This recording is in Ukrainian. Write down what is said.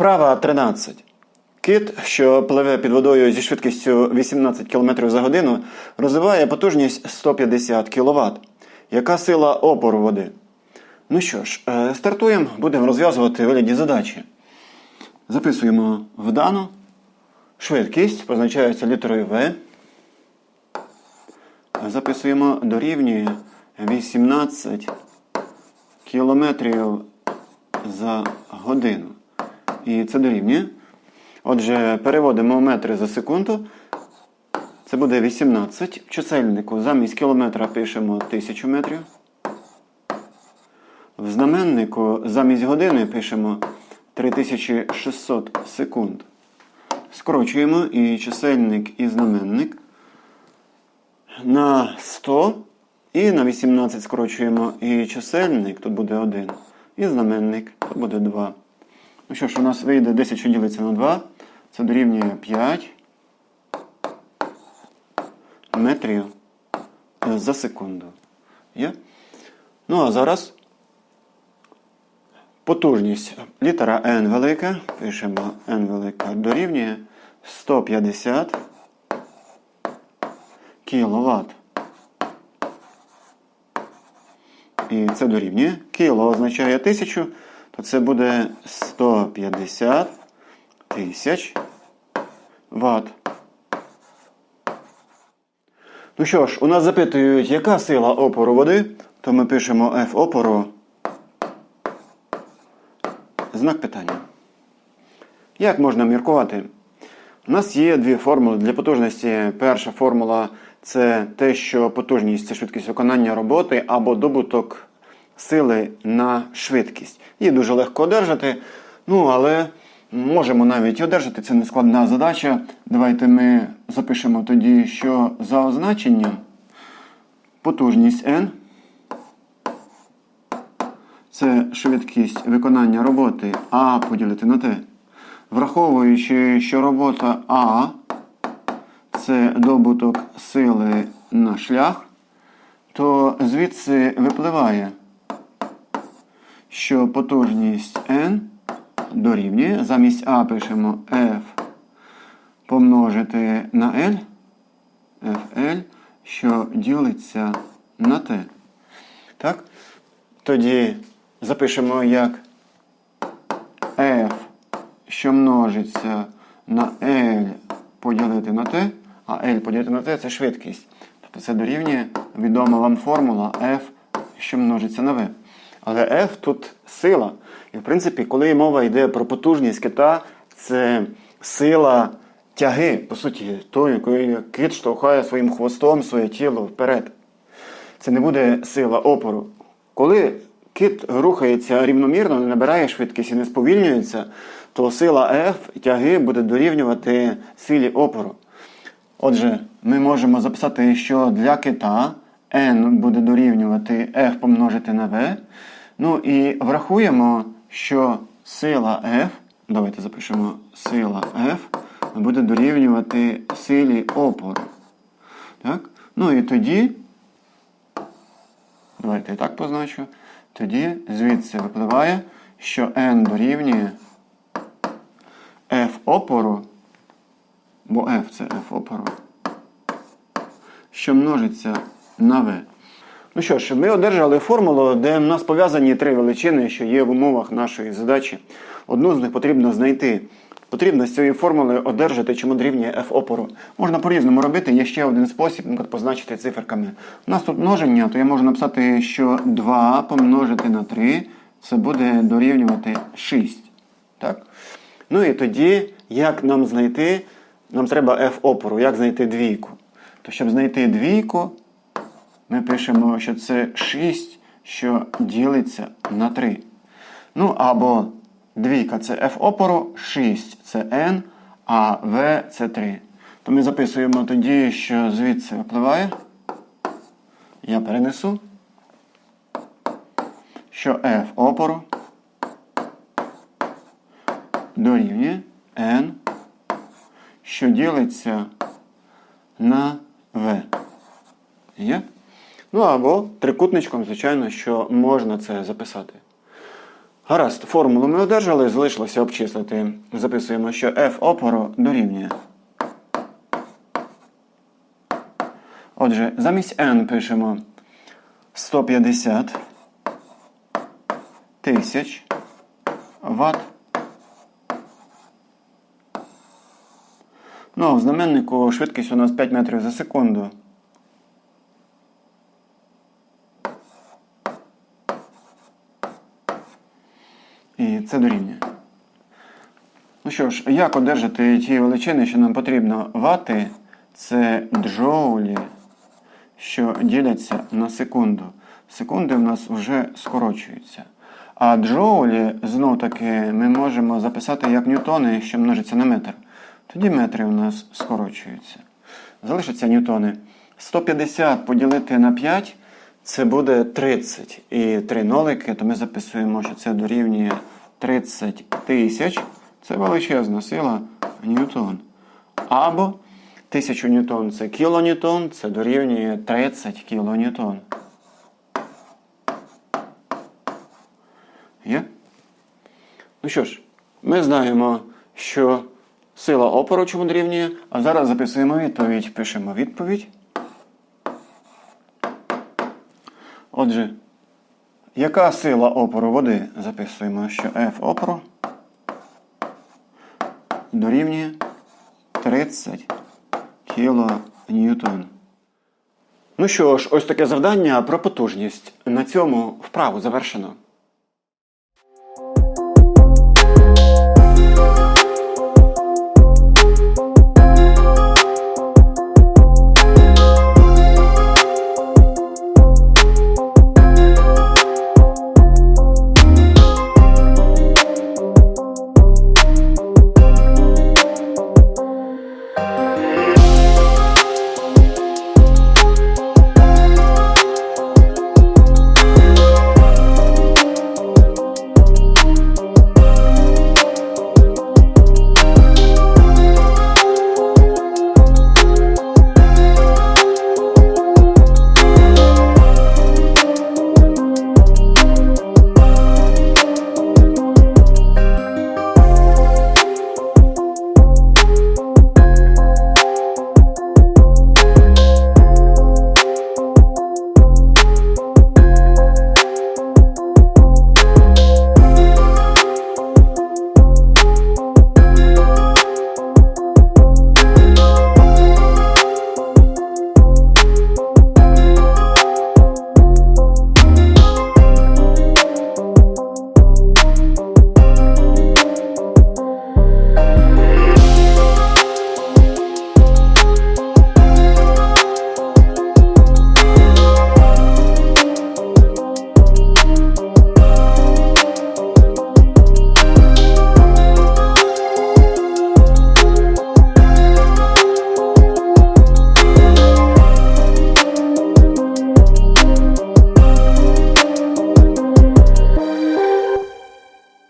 Вправа 13. Кит, що пливе під водою зі швидкістю 18 км за годину, розвиває потужність 150 кВт. Яка сила опору води? Ну що ж, е, стартуємо, будемо розв'язувати вигляді задачі. Записуємо в дану. Швидкість позначається літерою В. Записуємо дорівнює 18 км за годину. І це дорівнює. Отже, переводимо метри за секунду. Це буде 18. В чисельнику замість кілометра пишемо 1000 метрів. В знаменнику замість години пишемо 3600 секунд. Скорочуємо і чисельник, і знаменник. На 100 і на 18 скорочуємо і чисельник, тут буде 1. І знаменник, тут буде 2. Ну що ж, у нас вийде 10, що ділиться на 2. Це дорівнює 5 метрів е, за секунду. Є? Ну, а зараз потужність. Літера N велика. Пишемо N велика дорівнює 150 кВт. І це дорівнює. Кіло означає 1000, то це буде 150 тисяч Вт. Ну що ж, у нас запитують, яка сила опору води, то ми пишемо F опору. Знак питання. Як можна міркувати? У нас є дві формули для потужності. Перша формула це те, що потужність це швидкість виконання роботи або добуток сили на швидкість. Її дуже легко одержати. Ну, але можемо навіть одержати, це не складна задача. Давайте ми запишемо тоді, що за означенням потужність N це швидкість виконання роботи А поділити на Т. Враховуючи, що робота А це добуток сили на шлях, то звідси випливає, що потужність N дорівнює, замість А пишемо F помножити на L, FL, що ділиться на T. Так? Тоді запишемо як F, що множиться на L поділити на T, а L поділити на T це швидкість. Тобто це дорівнює відома вам формула F, що множиться на V. Але F тут сила. І в принципі, коли мова йде про потужність кита, це сила тяги, по суті, тої, якою кит штовхає своїм хвостом своє тіло вперед. Це не буде сила опору. Коли кит рухається рівномірно, не набирає швидкість і не сповільнюється, то сила F тяги буде дорівнювати силі опору. Отже, ми можемо записати, що для кита N буде дорівнювати F помножити на V. Ну і врахуємо, що сила F, давайте запишемо сила F, буде дорівнювати силі опору. Так? Ну і тоді, давайте я так позначу, тоді звідси випливає, що N дорівнює F опору, бо F це F опору, що множиться V. Ну що ж, ми одержали формулу, де в нас пов'язані три величини, що є в умовах нашої задачі. Одну з них потрібно знайти. Потрібно з цієї формули одержати, чому дорівнює F опору. Можна по-різному робити, є ще один спосіб наприклад, позначити циферками. У нас тут множення, то я можу написати, що 2 помножити на 3 це буде дорівнювати 6. Так? Ну і тоді, як нам знайти, нам треба F опору, як знайти двійку. То щоб знайти двійку, ми пишемо, що це 6, що ділиться на 3. Ну, або двійка це F опору, 6 це N, а V це 3. То ми записуємо тоді, що звідси випливає. Я перенесу, що F опору дорівнює N, що ділиться на V. Є? Ну або трикутничком, звичайно, що можна це записати. Гаразд, формулу ми одержали, залишилося обчислити. Записуємо, що F опору дорівнює. Отже, замість N пишемо 150 тисяч Вт. Ну, а в знаменнику швидкість у нас 5 метрів за секунду. І це дорівнює. Ну що ж, як одержати ті величини, що нам потрібно? Вати це джоулі, що діляться на секунду. Секунди в нас вже скорочуються. А джоулі, знов таки, ми можемо записати як ньютони, що множиться на метр. Тоді метри у нас скорочуються. Залишаться ньютони. 150 поділити на 5 це буде 30. І три нолики, то ми записуємо, що це дорівнює 30 тисяч. Це величезна сила ньютон. Або 1000 ньютон це кілоньютон, це дорівнює 30 кілоньютон. Є? Ну що ж, ми знаємо, що сила опору чому дорівнює, а зараз записуємо відповідь. Пишемо відповідь. Отже, яка сила опору води? Записуємо, що F опору дорівнює 30 кН. Ну що ж, ось таке завдання про потужність. На цьому вправу завершено.